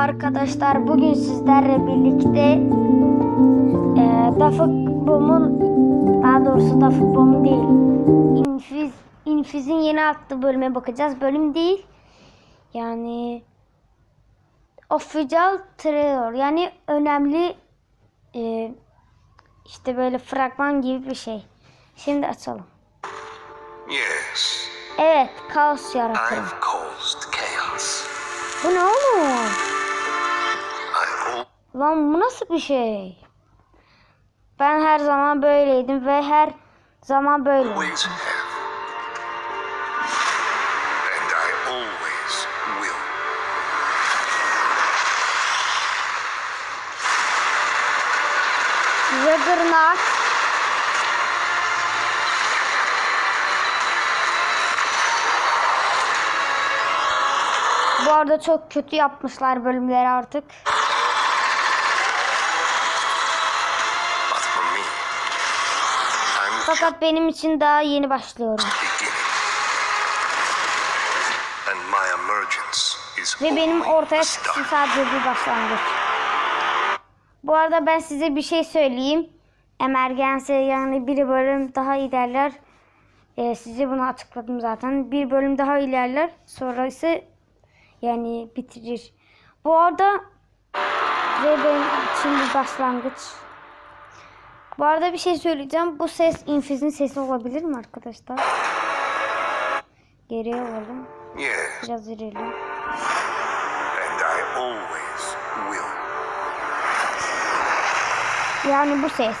arkadaşlar. Bugün sizlerle birlikte e, Dafık Boom'un daha doğrusu Dafık Boom değil. İnfiz, İnfiz'in yeni attığı bölüme bakacağız. Bölüm değil. Yani official trailer yani önemli e, işte böyle fragman gibi bir şey. Şimdi açalım. Yes, Evet, kaos chaos. Bu ne oğlum? Lan bu nasıl bir şey? Ben her zaman böyleydim ve her zaman böyle. Juggernaut. Bu arada çok kötü yapmışlar bölümleri artık. Fakat benim için daha yeni başlıyorum. beginning. And my emergence is Ve benim ortaya çıkışım sadece bir başlangıç. Bu arada ben size bir şey söyleyeyim. Emergency yani bir bölüm daha ilerler. Ee, size bunu açıkladım zaten. Bir bölüm daha ilerler. Sonra ise yani bitirir. Bu arada ve benim için bir başlangıç. Bu arada bir şey söyleyeceğim. Bu ses infizin sesi olabilir mi arkadaşlar? Geriye alalım. Yes, Biraz ileri. and I always will. Yani bu ses.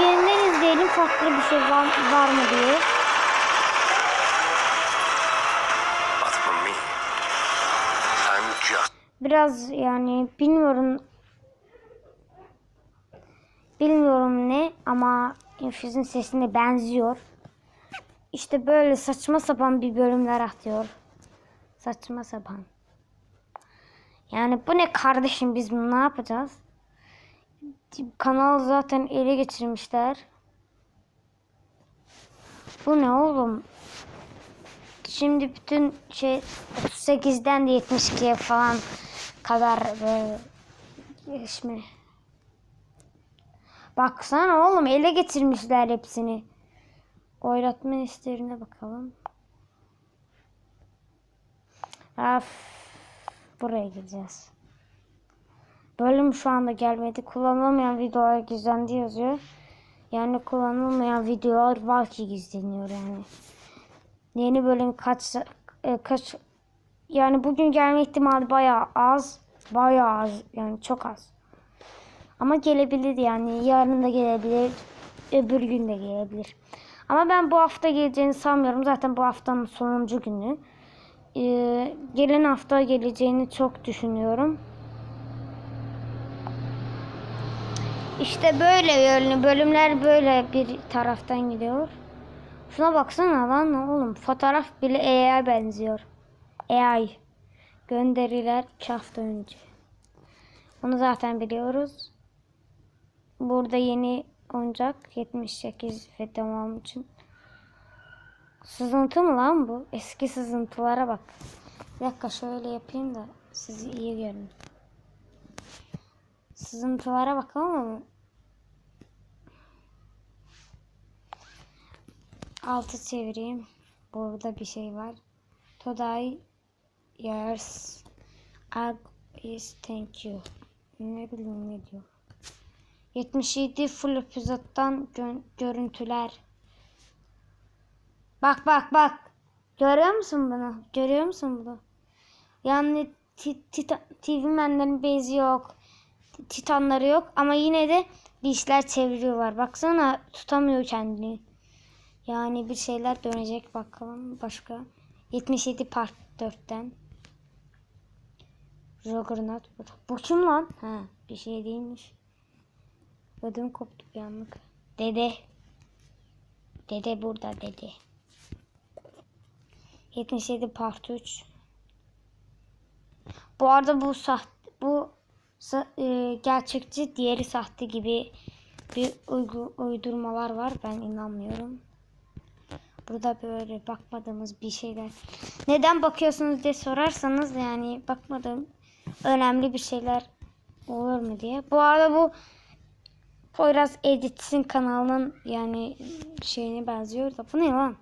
Yeniden izleyelim farklı bir şey var, var mı diye. Biraz yani bilmiyorum. Bilmiyorum ne ama Infuse'un sesine benziyor. İşte böyle saçma sapan bir bölümler atıyor. Saçma sapan. Yani bu ne kardeşim biz bunu ne yapacağız? Kanalı zaten ele geçirmişler. Bu ne oğlum? Şimdi bütün şey 38'den de 72'ye falan kadar böyle gelişme. Baksana oğlum ele getirmişler hepsini. Oynatma listelerine bakalım. Af, buraya gideceğiz. Bölüm şu anda gelmedi. Kullanılmayan videolar gizlendi yazıyor. Yani kullanılmayan videolar var ki gizleniyor yani. Yeni bölüm kaç e, kaç yani bugün gelme ihtimali bayağı az. Bayağı az yani çok az. Ama gelebilir yani yarın da gelebilir. Öbür gün de gelebilir. Ama ben bu hafta geleceğini sanmıyorum. Zaten bu haftanın sonuncu günü. Ee, gelen hafta geleceğini çok düşünüyorum. İşte böyle yani bölümler böyle bir taraftan gidiyor. Şuna baksana lan oğlum. Fotoğraf bile AI'ye benziyor. AI. Gönderiler 2 hafta önce. Bunu zaten biliyoruz. Burada yeni oyuncak 78 ve devam için. Sızıntı mı lan bu? Eski sızıntılara bak. Bir dakika şöyle yapayım da sizi iyi görün. Sızıntılara bakalım ama Altı çevireyim. Burada bir şey var. Today years ag is thank you. Ne bileyim ne diyor. 77 full epizode'dan gö- görüntüler. Bak bak bak. Görüyor musun bunu? Görüyor musun bunu? Yani TV menlerin bezi yok. Titanları yok ama yine de bir işler çeviriyorlar. Baksana tutamıyor kendini. Yani bir şeyler dönecek bakalım başka. 77 part 4'ten. Juggernaut. bu- kim lan? Ha, bir şey değilmiş. Ödüm koptu bir anlık. Dede. Dede burada dede. 77 part 3. Bu arada bu sahte bu e, gerçekçi diğeri sahte gibi bir uygu, uydurmalar var. Ben inanmıyorum. Burada böyle bakmadığımız bir şeyler. Neden bakıyorsunuz diye sorarsanız yani bakmadım. Önemli bir şeyler olur mu diye. Bu arada bu Poyraz Edits'in kanalının yani şeyine benziyor da bu ne lan?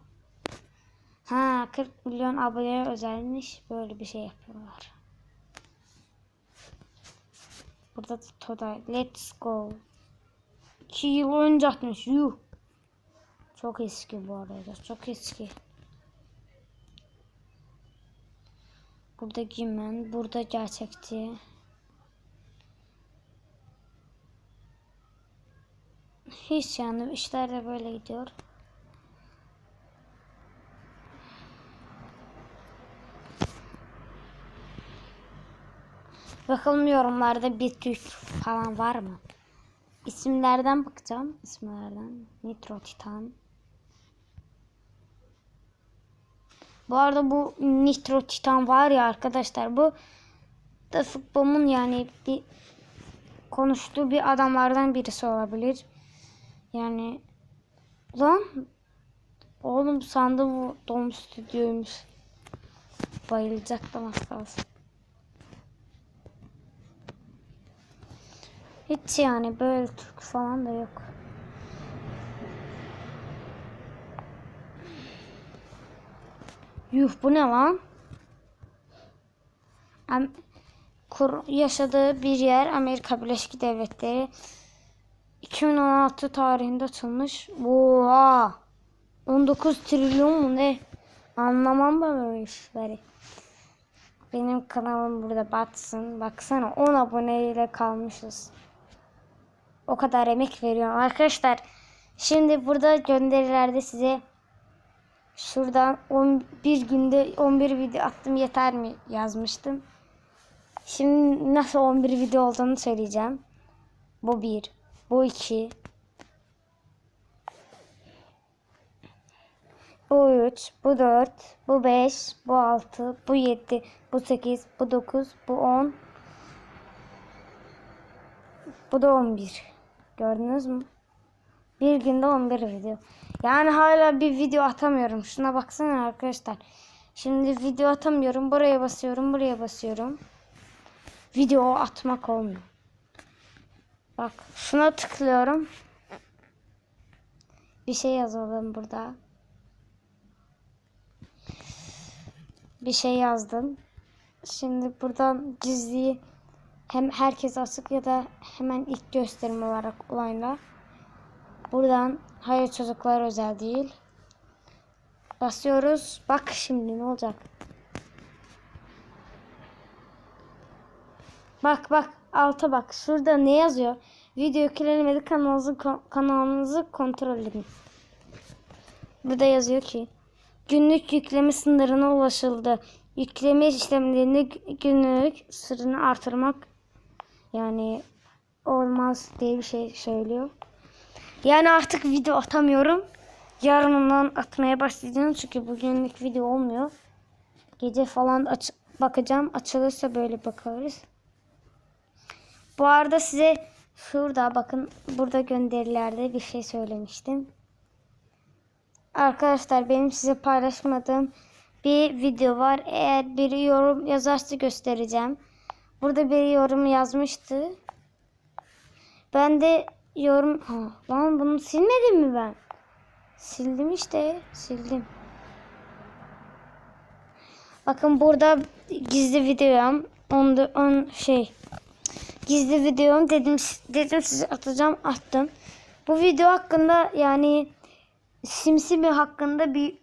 Ha 40 milyon aboneye özelmiş. Böyle bir şey yapıyorlar. Burada da Today. Let's go. 2 yıl önce atmış. Yuh. Çok eski bu arada. Çok eski. Burada Gimen. Burada gerçekçi. Hiç yani işler de böyle gidiyor. Bakalım yorumlarda bir Türk falan var mı? İsimlerden bakacağım. İsimlerden. Nitro Titan. Bu arada bu Nitro Titan var ya arkadaşlar bu da futbolun yani bir konuştuğu bir adamlardan birisi olabilir. Yani lan oğlum sandım bu Dom Stüdyo'ymuş. Bayılacaktım az kalsın. Hiç yani böyle Türk falan da yok. Yuh bu ne lan? Am kur yaşadığı bir yer Amerika Birleşik Devletleri 2016 tarihinde açılmış. Oha! 19 trilyon mu ne? Anlamam ben böyle işleri. Benim kanalım burada batsın. Baksana 10 aboneyle kalmışız. O kadar emek veriyorum. Arkadaşlar şimdi burada gönderilerde size şuradan 11 günde 11 video attım yeter mi yazmıştım. Şimdi nasıl 11 video olduğunu söyleyeceğim. Bu bir. Bu iki. Bu üç. Bu dört. Bu beş. Bu altı. Bu yedi. Bu sekiz. Bu dokuz. Bu on. Bu da on bir. Gördünüz mü? Bir günde 11 video. Yani hala bir video atamıyorum. Şuna baksana arkadaşlar. Şimdi video atamıyorum. Buraya basıyorum. Buraya basıyorum. Video atmak olmuyor. Bak şuna tıklıyorum. Bir şey yazalım burada. Bir şey yazdım. Şimdi buradan gizli hem herkes açık ya da hemen ilk gösterim olarak olayla. Buradan hayır çocuklar özel değil. Basıyoruz. Bak şimdi ne olacak. Bak bak alta bak. Şurada ne yazıyor? Video yüklenemedi kanalınızı, kanalınızı kontrol edin. Burada yazıyor ki günlük yükleme sınırına ulaşıldı. Yükleme işlemlerini günlük sırrını artırmak yani olmaz diye bir şey söylüyor. Yani artık video atamıyorum. Yarından atmaya başlayacağım çünkü bugünlük video olmuyor. Gece falan aç bakacağım. Açılırsa böyle bakarız. Bu arada size şurada bakın burada gönderilerde bir şey söylemiştim. Arkadaşlar benim size paylaşmadığım bir video var. Eğer biri yorum yazarsa göstereceğim. Burada biri yorum yazmıştı. Ben de yorum... Ha, lan bunu silmedim mi ben? Sildim işte. Sildim. Bakın burada gizli videom. Onda on şey gizli videom dedim dedim size atacağım attım. Bu video hakkında yani Simsimi hakkında bir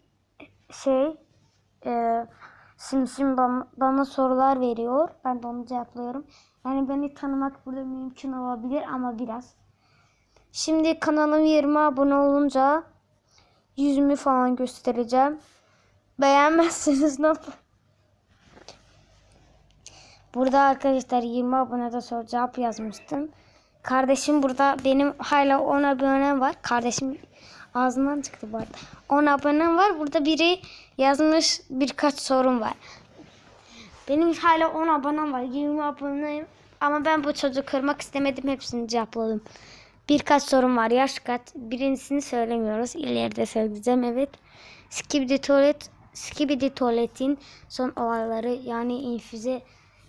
şey e, Simsim bana, bana sorular veriyor. Ben de onu cevaplıyorum. Yani beni tanımak burada mümkün olabilir ama biraz. Şimdi kanalım 20 abone olunca yüzümü falan göstereceğim. Beğenmezseniz ne yapın? Burada arkadaşlar 20 abonede soru cevap yazmıştım. Kardeşim burada benim hala 10 abonem var. Kardeşim ağzından çıktı bu arada. 10 abonem var. Burada biri yazmış birkaç sorun var. Benim hala 10 abonem var. 20 aboneyim. Ama ben bu çocuğu kırmak istemedim. Hepsini cevapladım. Birkaç sorun var. Yaş kaç? Birincisini söylemiyoruz. İleride söyleyeceğim. Evet. Skibidi tuvalet Skibidi tuvaletin son olayları yani infüze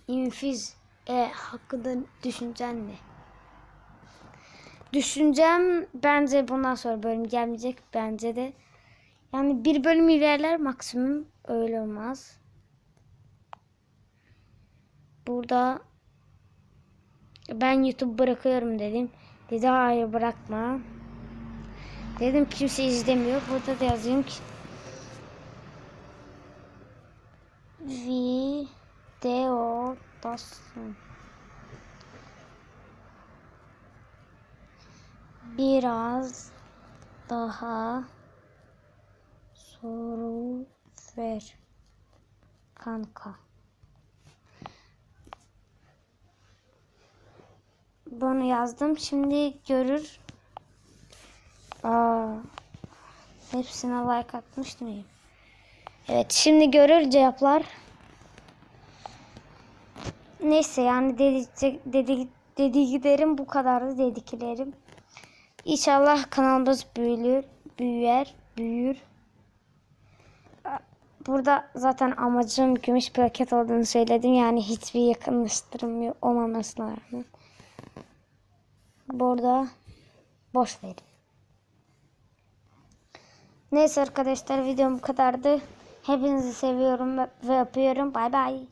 infüz e, hakkında düşüncen ne? Düşüncem bence bundan sonra bölüm gelmeyecek. Bence de. Yani bir bölüm ilerler maksimum. Öyle olmaz. Burada ben YouTube bırakıyorum dedim. Dedi hayır bırakma. Dedim kimse izlemiyor. Burada da yazayım ki videodasın. Biraz daha soru ver kanka. Bunu yazdım. Şimdi görür. Aa, hepsine like atmış mıyım? Evet şimdi görür cevaplar. Neyse yani dedi, dedi, dediklerim bu kadardı dediklerim. İnşallah kanalımız büyür, büyür, büyür. Burada zaten amacım gümüş plaket olduğunu söyledim. Yani hiçbir yakınlaştırım olmaması lazım. Burada boş verin. Neyse arkadaşlar videom bu kadardı. Hepinizi seviyorum ve öpüyorum. Bay bay.